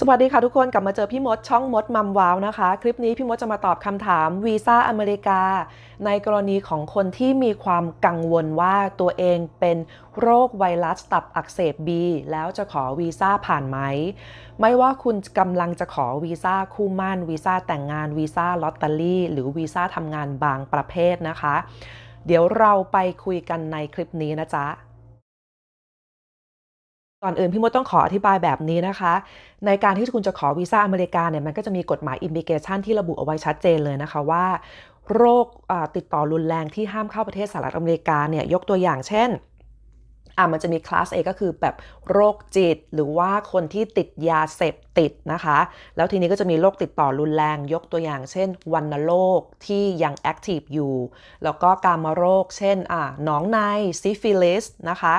สวัสดีค่ะทุกคนกลับมาเจอพี่มดช่องมดมัมว้าวนะคะ คลิปนี้พี่มดจะมาตอบคำถามวีซ่าอเมริกา ในกรณีของคนที่มีความกังวลว่าตัวเองเป็นโรคไวรัสตับอักเสบบีแล้วจะขอวีซ่าผ่านไหม ไม่ว่าคุณกำลังจะขอวีซ่าคู่มั่นวีซ่าแต่งงานวีซ่าลอตเตอรี่ หรือวีซ่าทำงานบางประเภทนะคะ เดี๋ยวเราไปคุยกันในคลิปนี้นะจ๊ะ ก่อนอื่นพี่มดต้องขออธิบายแบบนี้นะคะ ในการที่คุณจะขอวีซ่าอเมริกาเนี่ยมันก็จะมีกฎหมายอิมิเกชันที่ระบุเอาไว้ชัดเจนเลยนะคะว่า โรคติดต่อรุนแรงที่ห้ามเข้าประเทศสหรัฐอเมริกาเนี่ยยกตัวอย่างเช่น อะมันจะมีคลาส A ก็คือแบบโรคจิต หรือว่าคนที่ติดยาเสพติดนะคะ แล้วทีนี้ก็จะมีโรคติดต่อรุนแรงยกตัวอย่าง เช่นวัณโรคที่ยังแอคทีฟอยู่ แล้วก็การมโรค เช่นอะหนองในซิฟิลิสนะคะ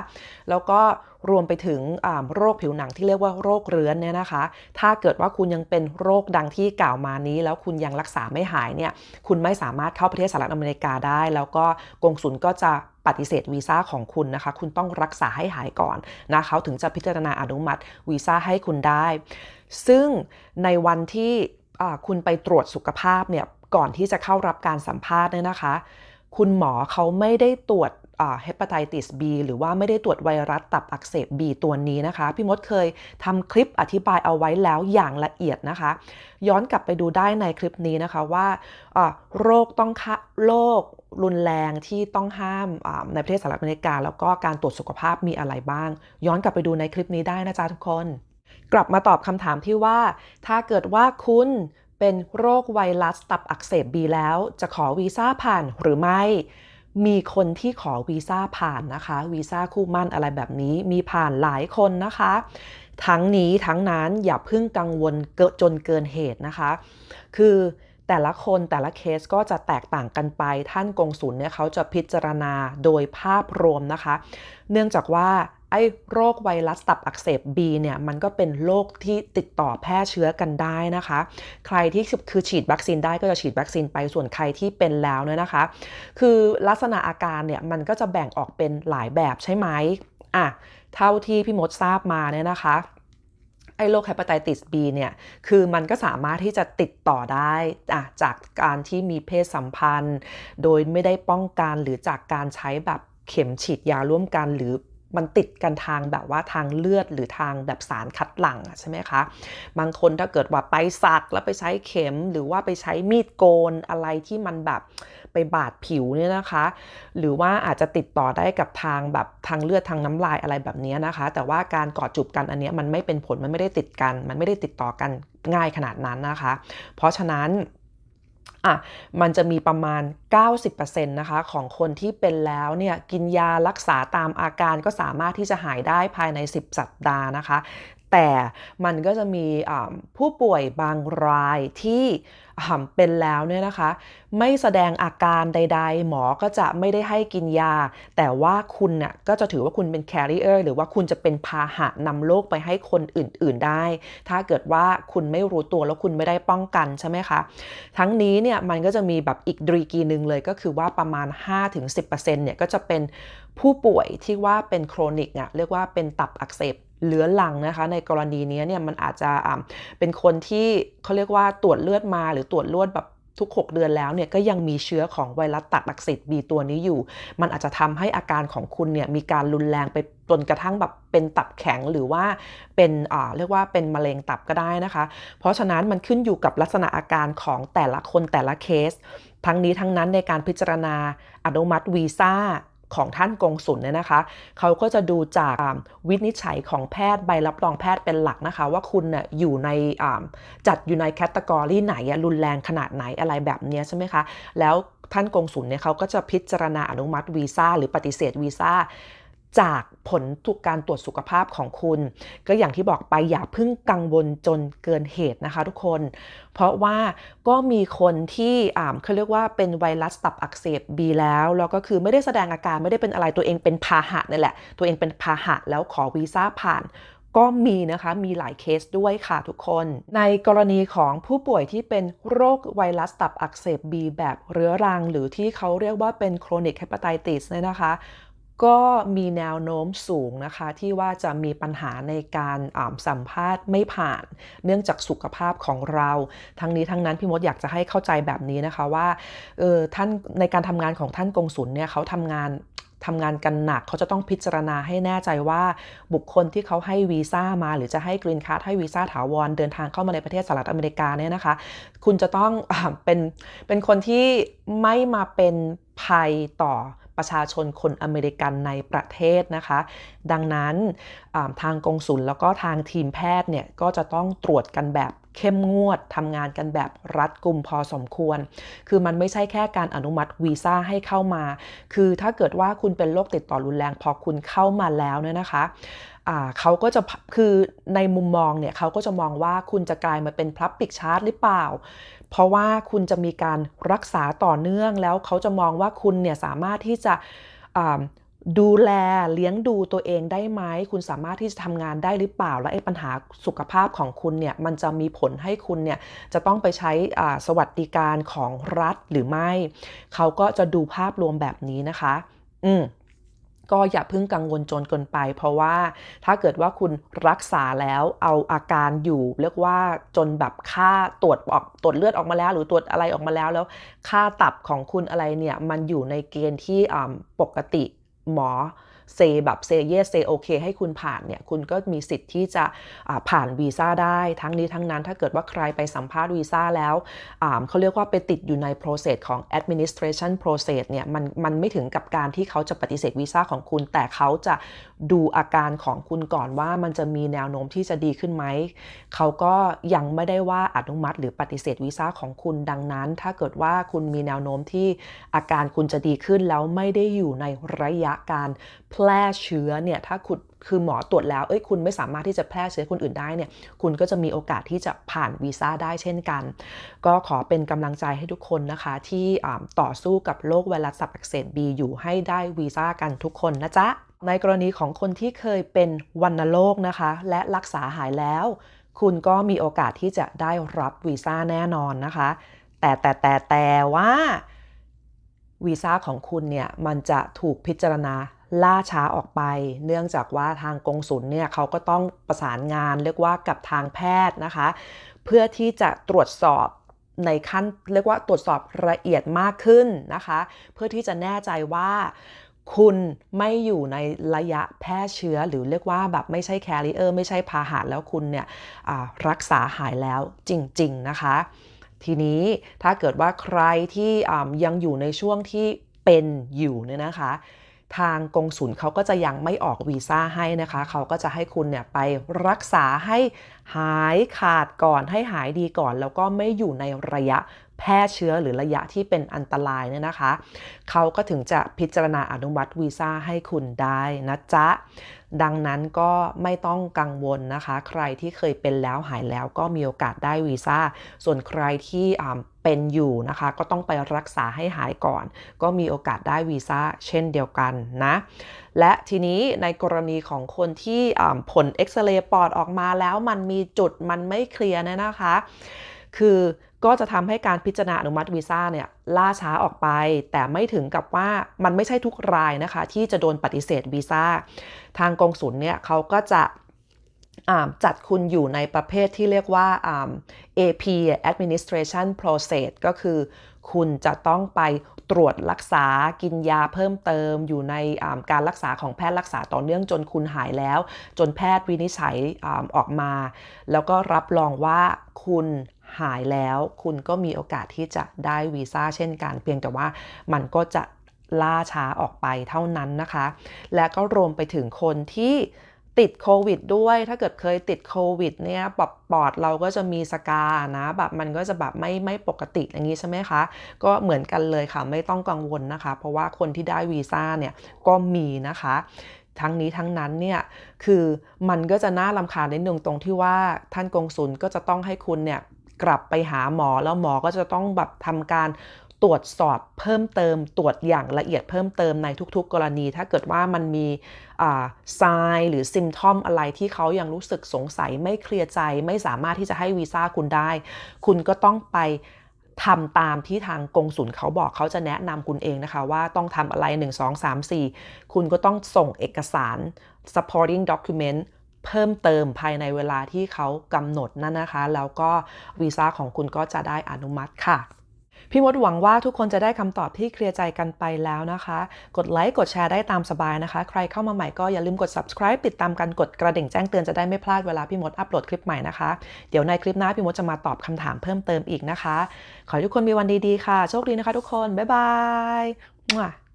แล้วก็รวมไปถึงอ่าโรคผิวหนังที่เรียกว่าโรคเรื้อนเนี่ยนะคะ ถ้าเกิดว่าคุณยังเป็นโรคดังที่กล่าวมานี้ แล้วคุณยังรักษาไม่หายเนี่ย คุณไม่สามารถเข้าประเทศสหรัฐอเมริกาได้ แล้วก็กงสุลก็จะ ปฏิเสธวีซ่าของคุณนะคะ คุณต้องรักษาให้หายก่อนนะเขาถึงจะพิจารณาอนุมัติวีซ่าให้คุณได้ ซึ่งในวันที่คุณไปตรวจสุขภาพเนี่ยก่อนที่จะเข้ารับการสัมภาษณ์เนี่ยนะคะ คุณหมอเขาไม่ได้ตรวจ เฮปาไตติส B หรือว่าไม่ได้ตรวจไวรัสตับอักเสบ B ตัวนี้นะคะ พี่มดเคยทำคลิปอธิบายเอาไว้แล้วอย่างละเอียดนะคะ ย้อนกลับไปดูได้ในคลิปนี้นะคะว่าโรคต้องคะโรครุนแรงที่ต้องห้ามในประเทศสหรัฐอเมริกา แล้วก็การตรวจสุขภาพมีอะไรบ้าง ย้อนกลับไปดูในคลิปนี้ได้นะจ๊ะทุกคน กลับมาตอบคำถามที่ว่า ถ้าเกิดว่าคุณเป็นโรคไวรัสตับอักเสบบีแล้ว จะขอวีซ่าผ่านหรือไม่ มีคนที่ขอวีซ่าผ่านนะคะวีซ่าคู่มั่นอะไรแบบนี้มีผ่านหลายคนนะคะ ทั้งนี้ทั้งนั้นอย่าเพิ่งกังวลเกิจนเกินเหตุนะคะ คือแต่ละคนแต่ละเคสก็จะแตกต่างกันไป ท่านกงสุลเนี่ยเขาจะพิจารณาโดยภาพรวมนะคะ เนื่องจากว่า ไอ้โรคไวรัสตับอักเสบ B เนี่ยมันก็เป็นโรคที่ติดต่อแพร่เชื้อกันได้นะคะ ใครที่คือฉีดวัคซีนได้ก็จะฉีดวัคซีนไปส่วนใครที่เป็นแล้วเนี่ยนะคะ คือลักษณะอาการเนี่ยมันก็จะแบ่งออกเป็นหลายแบบใช่ไหมอะเท่าที่พี่มดทราบมาเนี่ยนะคะไอ้โรคไฮปาไตติส B เนี่ย คือมันก็สามารถที่จะติดต่อได้อะจากการที่มีเพศสัมพันธ์ โดยไม่ได้ป้องกันหรือจากการใช้แบบเข็มฉีดยาร่วมกันหรือ มันติดกันทางแบบว่าทางเลือดหรือทางแบบสารคัดหลั่งอะใช่ไหมคะ บางคนถ้าเกิดว่าไปสักแล้วไปใช้เข็มหรือว่าไปใช้มีดโกนอะไรที่มันแบบไปบาดผิวเนี่ยนะคะ หรือว่าอาจจะติดต่อได้กับทางแบบทางเลือดทางน้ำลายอะไรแบบนี้นะคะ แต่ว่าการกอดจูบกันอันนี้มันไม่เป็นผลมันไม่ได้ติดกัน มันไม่ได้ติดต่อกันง่ายขนาดนั้นนะคะ เพราะฉะนั้น อะมันจะมีประมาณ 90%นะคะของคนที่เป็นแล้วเนี่ยกินยารักษาตามอาการก็สามารถที่จะหายได้ภายใน 10 สัปดาห์นะคะ แต่มันก็จะมีผู้ป่วยบางรายที่เป็นแล้วเนี่ยนะคะ ไม่แสดงอาการใด ๆ หมอก็จะไม่ได้ให้กินยา แต่ว่าคุณน่ะก็จะถือว่าคุณเป็น carrier หรือว่าคุณจะเป็นพาหะนำโรคไปให้คนอื่น ๆได้ ถ้าเกิดว่าคุณไม่รู้ตัวแล้วคุณไม่ได้ป้องกันใช่ไหมคะ ทั้งนี้เนี่ยมันก็จะมีแบบอีกดรีกีหนึ่งเลยก็คือว่าประมาณ 5-10%เนี่ยก็จะเป็นผู้ป่วยที่ว่าเป็นโครนิกอะเรียกว่าเป็นตับอักเสบ เหลื้อรังนะคะในกรณีนี้เนี่ยมันอาจจะเป็นคนที่เขาเรียกว่าตรวจเลือดมาหรือตรวจเลือดแบบทุก 6 เดือนแล้วเนี่ยก็ยังมีเชื้อของไวรัสตับอักเสบบีตัวนี้อยู่ มันอาจจะทำให้อาการของคุณเนี่ยมีการรุนแรงไปจนกระทั่งแบบเป็นตับแข็งหรือว่าเป็นอ่าเรียกว่าเป็นมะเร็งตับก็ได้นะคะ เพราะฉะนั้นมันขึ้นอยู่กับลักษณะอาการของแต่ละคนแต่ละเคส ทั้งนี้ทั้งนั้นในการพิจารณาอนุมัติวีซ่า ของท่านกงสุลเนี่ยนะคะ เขาก็จะดูจากวินิจฉัยของแพทย์ใบรับรองแพทย์เป็นหลักนะคะ ว่าคุณน่ยอยู่ในจัดอยู่ในแคตตากรีไหนรุนแรงขนาดไหนอะไรแบบเนี้ยใช่ไหมคะ แล้วท่านกงสุลเนี่ยเขาก็จะพิจารณาอนุมัติวีซ่าหรือปฏิเสธวีซ่า จากผลทุกการตรวจสุขภาพของคุณ ก็อย่างที่บอกไปอย่าเพิ่งกังวลจนเกินเหตุนะคะทุกคน เพราะว่าก็มีคนที่อ่าเขาเรียกว่าเป็นไวรัสตับอักเสบบีแล้วแล้วก็คือไม่ได้แสดงอาการไม่ได้เป็นอะไรตัวเองเป็นพาหะนั่นแหละ ตัวเองเป็นพาหะแล้วขอวีซ่าผ่านก็มีนะคะมีหลายเคสด้วยค่ะทุกคน ในกรณีของผู้ป่วยที่เป็นโรคไวรัสตับอักเสบบีแบบเรื้อรัง หรือที่เขาเรียกว่าเป็น chronic hepatitis เนี่ยนะคะ ก็มีแนวโน้มสูงนะคะ ที่ว่าจะมีปัญหาในการสัมภาษณ์ไม่ผ่าน เนื่องจากสุขภาพของเรา ทั้งนี้ทั้งนั้นพี่มดอยากจะให้เข้าใจแบบนี้นะคะว่าเออท่านในการทำงานของท่านกงสุลเนี่ยเขาทำงานทำงานกันหนักเขาจะต้องพิจารณาให้แน่ใจว่าบุคคลที่เขาให้วีซ่ามาหรือจะให้กรีนการ์ดให้วีซ่าถาวรเดินทางเข้ามาในประเทศสหรัฐอเมริกาเนี่ยนะคะ คุณจะต้องเป็นเป็นคนที่ไม่มาเป็นภัยต่อ ประชาชนคนอเมริกันในประเทศนะคะ ดังนั้นทางกงสุลแล้วก็ทางทีมแพทย์เนี่ยก็จะต้องตรวจกันแบบเข้มงวดทำงานกันแบบรัดกุมพอสมควร คือมันไม่ใช่แค่การอนุมัติวีซ่าให้เข้ามา คือถ้าเกิดว่าคุณเป็นโรคติดต่อรุนแรงพอคุณเข้ามาแล้วเนี่ยนะคะเขาก็จะคือในมุมมองเนี่ยเขาก็จะมองว่าคุณจะกลายมาเป็นพลับปิกชาร์ตหรือเปล่า เพราะว่าคุณจะมีการรักษาต่อเนื่องแล้วเขาจะมองว่าคุณเนี่ยสามารถที่จะดูแลเลี้ยงดูตัวเองได้ไหมคุณสามารถที่จะทำงานได้หรือเปล่า และไอ้ปัญหาสุขภาพของคุณเนี่ยมันจะมีผลให้คุณเนี่ยจะต้องไปใช้สวัสดิการของรัฐหรือไม่ เขาก็จะดูภาพรวมแบบนี้นะคะ อืม ก็อย่าเพิ่งกังวลจนเกินไป เพราะว่าถ้าเกิดว่าคุณรักษาแล้วเอาอาการอยู่เรียกว่าจนแบบค่าตรวจออกตรวจเลือดออกมาแล้ว หรือตรวจอะไรออกมาแล้วแล้ว ค่าตับของคุณอะไรเนี่ยมันอยู่ในเกณฑ์ที่ปกติหมอ เซแบบเซเยสเซโอเคให้คุณผ่านเนี่ยคุณก็มีสิทธิ์ที่จะผ่านวีซ่าได้ทั้งนี้ทั้งนั้นถ้าเกิดว่าใครไปสัมภาษณ์วีซ่าแล้วเขาเรียกว่าไปติดอยู่ใน process ของ administration process เนี่ยมันมันไม่ถึงกับการที่เขาจะปฏิเสธวีซ่าของคุณ แต่เขาจะดูอาการของคุณก่อนว่ามันจะมีแนวโน้มที่จะดีขึ้นไหม เขาก็ยังไม่ได้ว่าอนุมัติหรือปฏิเสธวีซ่าของคุณดังนั้น ถ้าเกิดว่าคุณมีแนวโน้มที่อาการคุณจะดีขึ้นแล้วไม่ได้อยู่ในระยะการแพร่เชื้อเนี่ยถ้าคุณคือหมอตรวจแล้วเอ้ยคุณไม่สามารถที่จะแพร่เชื้อคนอื่นได้เนี่ยคุณก็จะมีโอกาสที่จะผ่านวีซ่าได้เช่นกัน ก็ขอเป็นกำลังใจให้ทุกคนนะคะที่ต่อสู้กับโรคไวรัสตับอักเสบบีอยู่ให้ได้วีซ่ากันทุกคนนะจ๊ะในกรณีของคนที่เคยเป็นวันโรคนะคะ และรักษาหายแล้ว คุณก็มีโอกาสที่จะได้รับวีซ่าแน่นอนนะคะ แต่แต่แต่แต่ว่าวีซ่าของคุณเนี่ยมันจะถูกพิจารณา ล่าช้าออกไป เนื่องจากว่าทางกงสุลเนี่ยเขาก็ต้องประสานงานเรียกว่ากับทางแพทย์นะคะ เพื่อที่จะตรวจสอบในขั้นเรียกว่าตรวจสอบละเอียดมากขึ้นนะคะ เพื่อที่จะแน่ใจว่าคุณไม่อยู่ในระยะแพร่เชื้อหรือเรียกว่าแบบไม่ใช่แคริเออร์ไม่ใช่พาหะแล้วคุณเนี่ยรักษาหายแล้วจริง ๆ นะคะ ทีนี้ถ้าเกิดว่าใครที่ยังอยู่ในช่วงที่เป็นอยู่เนี่ยนะคะ ทางกงสุลเขาก็จะยังไม่ออกวีซ่าให้นะคะ เขาก็จะให้คุณเนี่ยไปรักษาให้หายขาดก่อนให้หายดีก่อน แล้วก็ไม่อยู่ในระยะแพร่เชื้อหรือระยะที่เป็นอันตรายเนี่ยนะคะ เขาก็ถึงจะพิจารณาอนุมัติวีซ่าให้คุณได้นะจ๊ะ ดังนั้นก็ไม่ต้องกังวลนะคะ ใครที่เคยเป็นแล้วหายแล้วก็มีโอกาสได้วีซ่า ส่วนใครที่ เป็นอยู่นะคะ ก็ต้องไปรักษาให้หายก่อน ก็มีโอกาสได้วีซ่าเช่นเดียวกันนะและทีนี้ในกรณีของคนที่ผลเอ็กซเรย์ปอดออกมาแล้วมันมีจุดมันไม่เคลียร์เนี่ยนะคะ คือก็จะทำให้การพิจารณาอนุมัติวีซ่าเนี่ยล่าช้าออกไป แต่ไม่ถึงกับว่ามันไม่ใช่ทุกรายนะคะ ที่จะโดนปฏิเสธวีซ่าทางกองสุลเนี่ยเขาก็จะ จัดคุณอยู่ในประเภทที่เรียกว่า AP administration process ก็คือคุณจะต้องไปตรวจรักษากินยาเพิ่มเติม อยู่ในการรักษาของแพทย์รักษาต่อเนื่องจนคุณหายแล้ว จนแพทย์วินิจฉัยออกมา แล้วก็รับรองว่าคุณหายแล้ว คุณก็มีโอกาสที่จะได้วีซ่าเช่นกัน เพียงแต่ว่ามันก็จะล่าช้าออกไปเท่านั้นนะคะ และก็รวมไปถึงคนที่ ติดโควิดด้วย ถ้าเกิดเคยติดโควิดเนี่ยปอดปอดเราก็จะมีสกานะแบบมันก็จะแบบไม่ไม่ปกติอย่างนี้ใช่ไหมคะ ก็เหมือนกันเลยค่ะไม่ต้องกังวลนะคะ เพราะว่าคนที่ได้วีซ่าเนี่ยก็มีนะคะทั้งนี้ทั้งนั้นเนี่ยคือมันก็จะน่าลำคาญนิดนึงตรงที่ว่าท่านกงสุลก็จะต้องให้คุณเนี่ยกลับไปหาหมอแล้วหมอก็จะต้องแบบทำการ ตรวจสอบเพิ่มเติม ตรวจอย่างละเอียดเพิ่มเติมในทุกๆ กรณี ถ้าเกิดว่ามันมีไซน์หรือซิมทอมอะไรที่เขายังรู้สึกสงสัยไม่เคลียร์ใจ ไม่สามารถที่จะให้วีซ่าคุณได้ คุณก็ต้องไปทำตามที่ทางกงสุลเขาบอกเขาจะแนะนำคุณเองนะคะว่าต้องทำอะไร 1 2 3 4 คุณก็ต้องส่งเอกสาร supporting document เพิ่มเติมภายในเวลาที่เขากำหนดนั่นนะคะ แล้วก็วีซ่าของคุณก็จะได้อนุมัติค่ะ พี่มดหวังว่าทุกคนจะได้คำตอบที่เคลียร์ใจกันไปแล้วนะคะ กดไลค์กดแชร์ได้ตามสบายนะคะ ใครเข้ามาใหม่ก็อย่าลืมกด subscribe ติดตามกันกดกระดิ่งแจ้งเตือนจะได้ไม่พลาดเวลาพี่มดอัปโหลดคลิปใหม่นะคะ เดี๋ยวในคลิปหน้าพี่มดจะมาตอบคำถามเพิ่มเติมอีกนะคะ ขอให้ทุกคนมีวันดีๆค่ะ โชคดีนะคะทุกคน บ๊ายบาย